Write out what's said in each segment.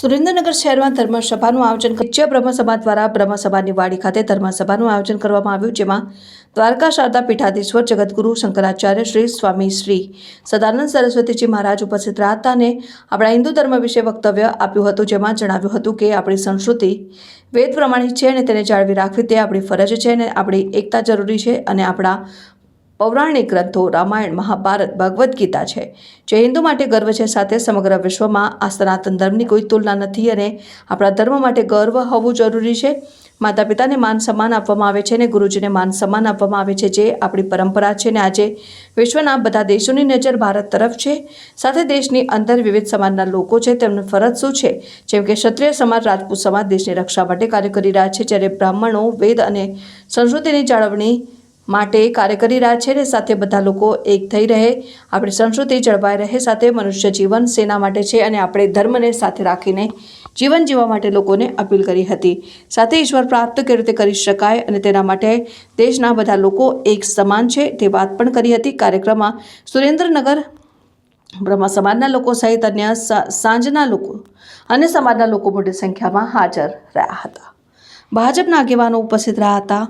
સુરેન્દ્રનગર શહેરમાં ધર્મસભાનું આયોજન કચ્છ બ્રહ્મસભા દ્વારા બ્રહ્મસભાની વાડી ખાતે ધર્મસભાનું આયોજન કરવામાં આવ્યું, જેમાં દ્વારકા શારદા પીઠાધીશ્વર જગતગુરુ શંકરાચાર્ય, શ્રી સ્વામી શ્રી સદાનંદ સરસ્વતીજી મહારાજ ઉપસ્થિત રહ્યા અને આપણા હિન્દુ ધર્મ વિશે વક્તવ્ય આપ્યું હતું, જેમાં જણાવ્યું હતું કે આપણી સંસ્કૃતિ વેદ પ્રમાણિત છે અને તેને જાળવી રાખવી તે આપણી ફરજ છે અને આપણી એકતા જરૂરી છે અને આપણા પૌરાણિક ગ્રંથો, રામાયણ, મહાભારત, ભગવદ્ ગીતા છે. જે હિન્દુ માટે ગર્વ છે, સાથે સમગ્ર વિશ્વમાં આ સનાતન ધર્મની કોઈ તુલના નથી અને આપણા ધર્મ માટે ગર્વ હોવું જરૂરી છે. માતા પિતાને માન સન્માન આપવામાં આવે છે અને ગુરુજીને માન સન્માન આપવામાં આવે છે, જે આપણી પરંપરા છે અને આજે વિશ્વના બધા દેશોની નજર ભારત તરફ છે. સાથે દેશની અંદર વિવિધ સમાજના લોકો છે, તેમની ફરજ શું છે? જેમ કે ક્ષત્રિય સમાજ, રાજપૂત સમાજ દેશની રક્ષા માટે કાર્ય કરી રહ્યા છે, જ્યારે બ્રાહ્મણો, વેદ અને સંસ્કૃતિની જાળવણી માટે કાર્ય કરી રહ્યા છે ને સાથે બધા લોકો એક થઈ રહે. આપણી સંસ્કૃતિ જળવાઈ રહે સાથે મનુષ્ય જીવન સેના માટે છે અને આપણે ધર્મને સાથે રાખીને જીવન જીવવા માટે લોકોને અપીલ કરી હતી. સાથે ઈશ્વર પ્રાપ્ત કેવી રીતે કરી શકાય અને તેના માટે દેશના બધા લોકો એક સમાન છે તે વાત પણ કરી હતી. કાર્યક્રમમાં સુરેન્દ્રનગર બ્રહ્મા સમાજના લોકો સહિત અન્ય સાંજના લોકો અને સમાજના લોકો મોટી સંખ્યામાં હાજર રહ્યા હતા. ભાજપના આગેવાનો ઉપસ્થિત રહ્યા હતા.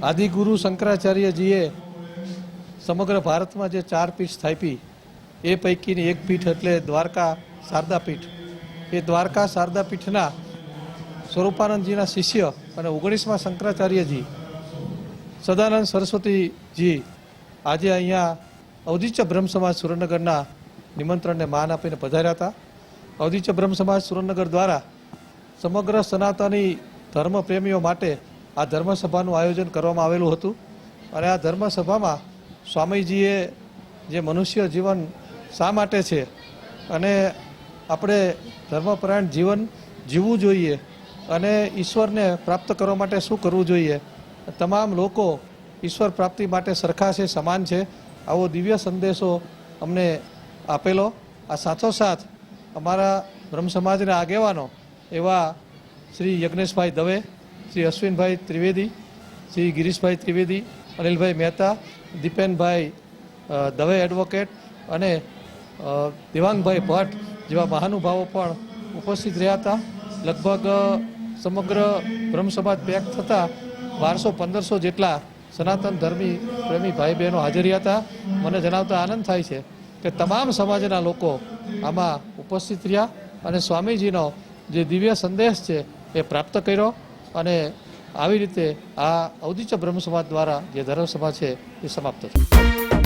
આદિગુરુ શંકરાચાર્યજીએ સમગ્ર ભારતમાં જે ચાર પીઠ સ્થાપી, એ પૈકીની એક પીઠ એટલે દ્વારકા શારદા પીઠ એ દ્વારકા શારદા પીઠના સ્વરૂપાનંદજીના શિષ્ય અને ઓગણીસમાં શંકરાચાર્યજી, સદાનંદ સરસ્વતીજી આજે અહીંયા અવધિચ્ય બ્રહ્મ સમાજ સુરેન્દ્રનગરના નિમંત્રણને માન આપીને પધાર્યા હતા. અવધિચ્ય બ્રહ્મ સમાજ સુરેન્દ્રનગર દ્વારા સમગ્ર સનાતની ધર્મ પ્રેમીઓ માટે આ ધર્મસભાનું આયોજન કરવામાં આવેલું હતું. અને આ ધર્મસભામાં સ્વામીજીએ જે મનુષ્ય જીવન શા માટે છે અને આપણે ધર્મપરાયણ જીવન જીવવું જોઈએ અને ઈશ્વરને પ્રાપ્ત કરવા માટે શું કરવું જોઈએ. તમામ લોકો ઈશ્વર પ્રાપ્તિ માટે સરખા છે, સમાન છે. આવો દિવ્ય સંદેશો અમને આપેલો. આ સાથોસાથ અમારા બ્રહ્મ સમાજના આગેવાનો એવા શ્રી યજ્ઞેશભાઈ દવે શ્રી અશ્વિનભાઈ ત્રિવેદી, શ્રી ગિરીશભાઈ ત્રિવેદી, અનિલભાઈ મહેતા, દીપેનભાઈ દવે એડવોકેટ અને દેવાંગભાઈ ભટ્ટ જેવા મહાનુભાવો પણ ઉપસ્થિત રહ્યા હતા. લગભગ સમગ્ર બ્રહ્મ સમાજ પેક થતાં બારસો પંદરસો જેટલા સનાતન ધર્મી પ્રેમી ભાઈ બહેનો હાજર હતા. મને જણાવતા આનંદ થાય છે કે તમામ સમાજના લોકો આમાં ઉપસ્થિત રહ્યા અને સ્વામીજીનો જે દિવ્ય સંદેશ છે એ પ્રાપ્ત કર્યો. અને આવી રીતે આ ઔદિત્ય બ્રહ્મ સમાજ દ્વારા જે ધર્મ સભા છે એ સમાપ્ત થઈ.